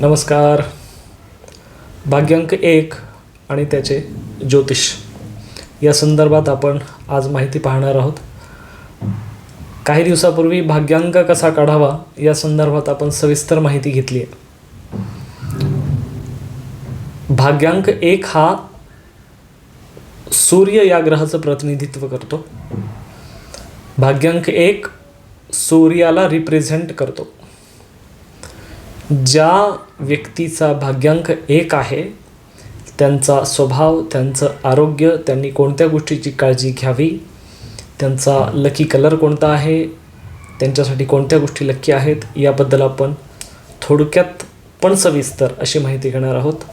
नमस्कार. भाग्यांक एक आणि त्याचे ज्योतिष. या संदर्भात आपण आज माहिती पाहणार आहोत. काही दिवसापूर्वी भाग्यांक कसा काढावा या संदर्भात आपण सविस्तर माहिती घेतली आहे. भाग्यांक एक हा सूर्य या ग्रहाचं प्रतिनिधित्व करतो. भाग्यांक एक सूर्याला रिप्रेझेंट करतो. ज्या व्यक्तीचा भाग्यांक एक आहे त्यांचा स्वभाव त्यांचं आरोग्य त्यांनी कोणत्या गोष्टीची काळजी घ्यावी त्यांचा लकी कलर कोणता आहे त्यांच्यासाठी कोणत्या गोष्टी लक्की आहेत याबद्दल आपण थोडक्यात पण सविस्तर अशी माहिती घेणार आहोत.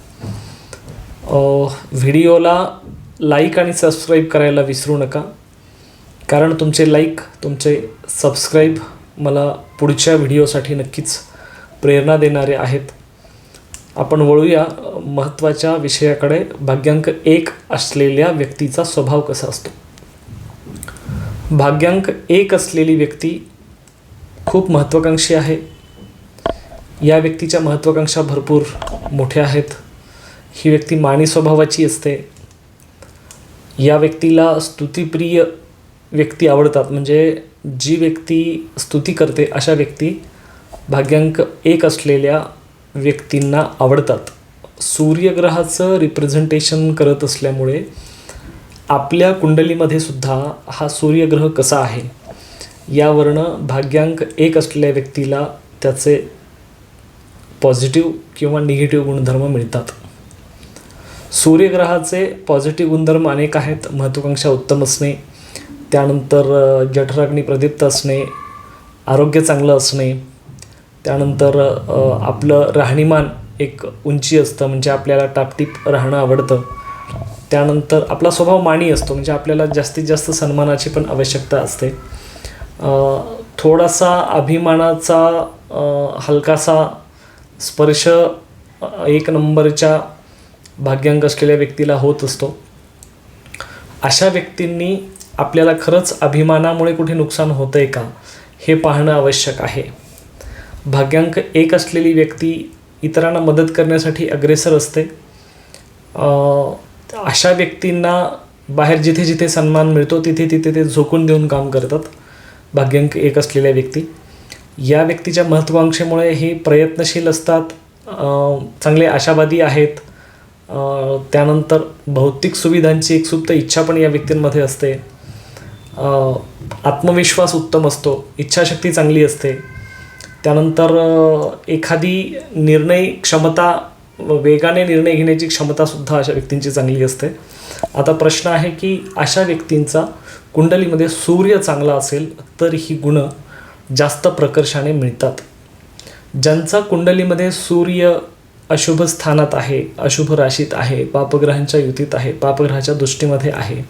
व्हिडिओला लाईक आणि सबस्क्राईब करायला विसरू नका कारण तुमचे लाईक तुमचे सबस्क्राईब मला पुढच्या व्हिडिओसाठी नक्कीच प्रेरणा देणारे आहेत. आपण वळूया महत्त्वाच्या विषयाकडे. भाग्यांक एक असलेल्या व्यक्तीचा स्वभाव कसा असतो? भाग्यांक एक असलेली व्यक्ती खूप महत्त्वाकांक्षी आहे. या व्यक्तीच्या महत्त्वाकांक्षा भरपूर मोठ्या आहेत. ही व्यक्ती माणी स्वभावाची असते. या व्यक्तीला स्तुतिप्रिय व्यक्ती आवडतात. म्हणजे जी व्यक्ती स्तुती करते अशा व्यक्ती भाग्यांक एक असलेल्या व्यक्तींना आवडतात. सूर्यग्रहाचं रिप्रेझेंटेशन करत असल्यामुळे आपल्या कुंडलीमध्ये सुद्धा हा सूर्यग्रह कसा आहे यावरनं भाग्यांक एक असलेल्या व्यक्तीला त्याचे पॉझिटिव्ह किंवा निगेटिव्ह गुणधर्म मिळतात. सूर्यग्रहाचे पॉझिटिव्ह गुणधर्म अनेक आहेत महत्त्वाकांक्षा उत्तम असणे त्यानंतर जठराग्नी प्रदीप्त असणे आरोग्य चांगलं असणे त्यानंतर आपलं राहणीमान एक उंची असतं म्हणजे आपल्याला टापटीप राहणं आवडतं. त्यानंतर आपला स्वभाव माणी असतो म्हणजे आपल्याला जास्तीत जास्त सन्मानाची पण आवश्यकता असते. थोडासा अभिमानाचा हलकासा स्पर्श एक नंबरच्या भाग्यांक असलेल्या व्यक्तीला होत असतो. अशा व्यक्तींनी आपल्याला खरंच अभिमानामुळे कुठे नुकसान होतं आहे का हे पाहणं आवश्यक आहे. भाग्यांक एक असलेली व्यक्ती इतरांना मदत करण्यासाठी अग्रेसर असते. अशा व्यक्तींना बाहेर जिथे जिथे सन्मान मिळतो तिथे तिथे ते झोकून देऊन काम करतात भाग्यांक एक असलेल्या व्यक्ती. या व्यक्तीच्या महत्त्वाकांक्षेमुळे हे प्रयत्नशील असतात चांगले आशावादी आहेत त्यानंतर भौतिक सुविधांची एक सुप्त इच्छा पण या व्यक्तींमध्ये असते. आत्मविश्वास उत्तम असतो इच्छाशक्ती चांगली असते. त्यानंतर एखादी निर्णय क्षमता वेगाने निर्णय घेण्याची क्षमतासुद्धा अशा व्यक्तींची चांगली असते. आता प्रश्न आहे की अशा व्यक्तींचा कुंडलीमध्ये सूर्य चांगला असेल तर ही गुणं जास्त प्रकर्षाने मिळतात. ज्यांचा कुंडलीमध्ये सूर्य अशुभ स्थानात आहे अशुभ राशीत आहे पापग्रहांच्या युतीत आहे पापग्रहाच्या दृष्टीमध्ये आहे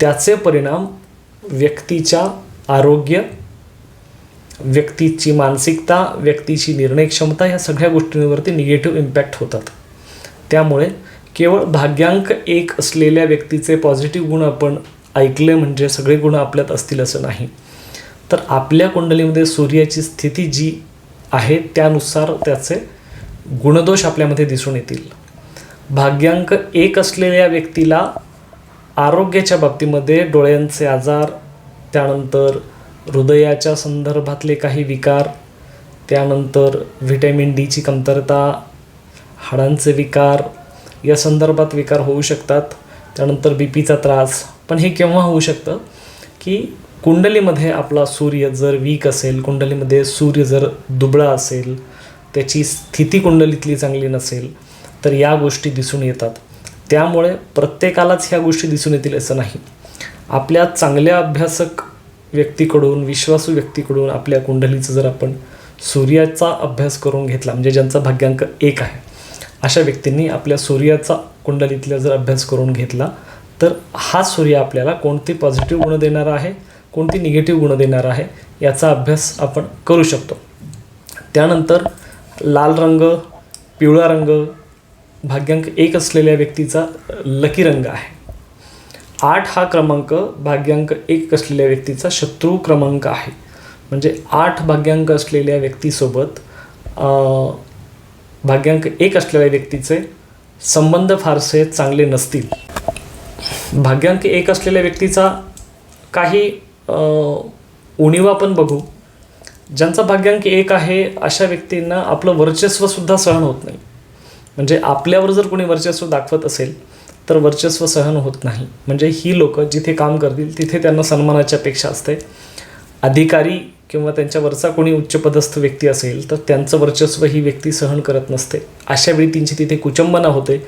त्याचे परिणाम व्यक्तीच्या आरोग्य व्यक्तीची मानसिकता व्यक्तीची निर्णय क्षमता ह्या सगळ्या गोष्टींवरती निगेटिव्ह इम्पॅक्ट होतात. त्यामुळे केवळ भाग्यांक एक असलेल्या व्यक्तीचे पॉझिटिव्ह गुण आपण ऐकले म्हणजे सगळे गुण आपल्यात असतील असं नाही. तर आपल्या कुंडलीमध्ये सूर्याची स्थिती जी आहे त्यानुसार त्याचे गुणदोष आपल्यामध्ये दिसून येतील. भाग्यांक एक असलेल्या व्यक्तीला आरोग्याच्या बाबतीमध्ये डोळ्यांचे आजार त्यानंतर हृदयाच्या संदर्भातले काही विकार त्यानंतर व्हिटॅमिन डीची कमतरता हाडांचे विकार या संदर्भात विकार होऊ शकतात. त्यानंतर बी पीचा त्रास. पण हे केव्हा होऊ शकतं? की कुंडलीमध्ये आपला सूर्य जर वीक असेल कुंडलीमध्ये सूर्य जर दुबळा असेल त्याची स्थिती कुंडलीतली चांगली नसेल तर या गोष्टी दिसून येतात. त्यामुळे प्रत्येकालाच ह्या गोष्टी दिसून येतील असं नाही. आपल्या चांगल्या अभ्यासक व्यक्तीकडून विश्वासू व्यक्तीकडून आपल्या कुंडलीचं जर आपण सूर्याचा अभ्यास करून घेतला म्हणजे ज्यांचा भाग्यांक एक आहे अशा व्यक्तींनी आपल्या सूर्याचा कुंडलीतला जर अभ्यास करून घेतला तर हा सूर्य आपल्याला कोणते पॉझिटिव्ह गुण देणारा आहे कोणती निगेटिव्ह गुण देणारा आहे याचा अभ्यास आपण करू शकतो. त्यानंतर लाल रंग पिवळा रंग भाग्यांक एक असलेल्या व्यक्तीचा लकी रंग आहे. आठ हा क्रमांक भाग्यांक एक असलेल्या व्यक्तीचा शत्रू क्रमांक आहे. म्हणजे आठ भाग्यांक असलेल्या व्यक्तीसोबत भाग्यांक एक असलेल्या व्यक्तीचे संबंध फारसे चांगले नसतील. भाग्यांक एक असलेल्या व्यक्तीचा काही उणीवा पण बघू. ज्यांचा भाग्यांक एक आहे अशा व्यक्तींना आपलं वर्चस्वसुद्धा सहन होत नाही. म्हणजे आपल्यावर जर कोणी वर्चस्व दाखवत असेल तर वर्चस्व सहन होत नाही. म्हणजे ही लोकं जिथे काम करतील तिथे त्यांना सन्मानाची अपेक्षा असते. अधिकारी किंवा त्यांच्यावरचा कोणी उच्चपदस्थ व्यक्ती असेल तर त्यांचं वर्चस्व ही व्यक्ती सहन करत नसते. अशा वेळी त्यांची तिथे कुचंबना होते.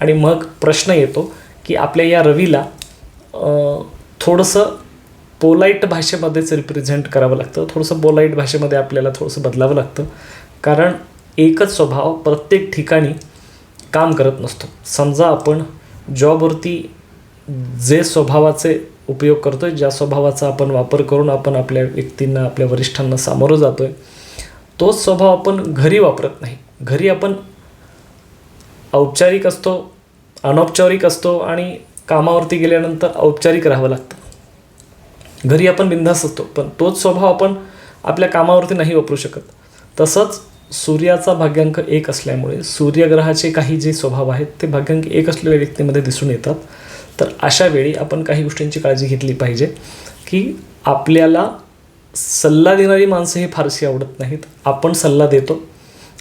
आणि मग प्रश्न येतो की आपल्या या रवीला थोडंसं पोलाईट भाषेमध्येच रिप्रेझेंट करावं लागतं. थोडंसं पोलाईट भाषेमध्ये आपल्याला थोडंसं बदलावं लागतं. कारण एकच स्वभाव प्रत्येक ठिकाणी काम करत नसतो. समजा आपण जॉबवरती जे स्वभावाचे उपयोग करतो आहे ज्या स्वभावाचा आपण वापर करून आपण आपल्या व्यक्तींना आपल्या वरिष्ठांना सामोरं जातो आहे तोच स्वभाव आपण घरी वापरत नाही. घरी आपण औपचारिक असतो अनौपचारिक असतो आणि कामावरती गेल्यानंतर औपचारिक राहावं लागतं. घरी आपण बिंदास असतो पण तोच स्वभाव आपण आपल्या कामावरती नाही वापरू शकत. तसंच सूर्याचा भाग्यांक एक असल्यामुळे सूर्यग्रहाचे काही जे स्वभाव आहेत ते भाग्यांक एक असलेल्या व्यक्तीमध्ये दिसून येतात. तर अशा वेळी आपण काही गोष्टींची काळजी घेतली पाहिजे की आपल्याला सल्ला देणारी माणसं हे फारशी आवडत नाहीत. आपण सल्ला देतो.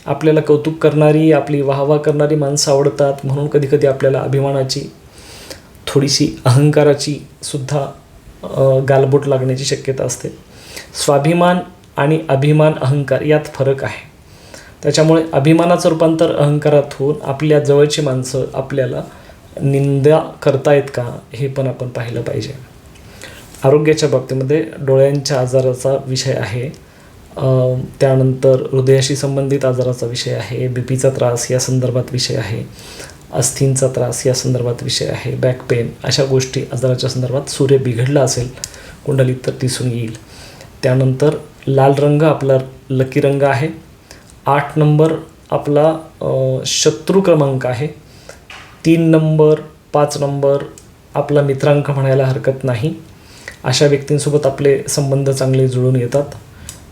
आपल्याला कौतुक करणारी आपली वाहवा करणारी माणसं आवडतात. म्हणून कधीकधी आपल्याला अभिमानाची थोडीशी अहंकाराची सुद्धा गालबोट लागण्याची शक्यता असते. स्वाभिमान आणि अभिमान अहंकार यात फरक आहे. त्याच्यामुळे अभिमानाचं रूपांतर अहंकारात होऊन आपल्या जवळची माणसं आपल्याला निंदा करतायत का हे पण आपण पाहिलं पाहिजे. आरोग्याच्या बाबतीमध्ये डोळ्यांच्या आजाराचा विषय आहे. त्यानंतर हृदयाशी संबंधित आजाराचा विषय आहे. बी पीचा त्रास या संदर्भात विषय आहे. अस्थींचा त्रास या संदर्भात विषय आहे. बॅक पेन अशा गोष्टी आजाराच्या संदर्भात सूर्य बिघडला असेल कुंडलीत तर दिसून येईल. त्यानंतर लाल रंग आपला लकी रंग आहे. आठ नंबर आपला शत्रू क्रमांक आहे. तीन नंबर पाच नंबर आपला मित्रांक म्हणायला हरकत नाही. अशा व्यक्तींसोबत आपले संबंध चांगले जुळून येतात.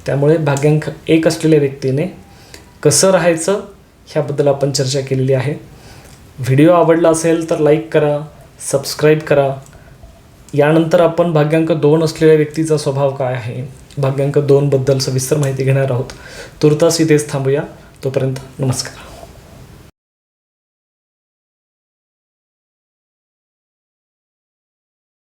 त्यामुळे भाग्यांक एक असलेल्या व्यक्तीने कसं राहायचं ह्याबद्दल आपण चर्चा केलेली आहे. व्हिडिओ आवडला असेल तर लाईक करा सबस्क्राईब करा. यानंतर आपण भाग्यांक दोन असलेल्या व्यक्तीचा स्वभाव काय आहे? भाग्यांक दोनबद्दल सविस्तर माहिती घेणार आहोत. तुर्तास इथेच थांबूया. तोपर्यंत नमस्कार.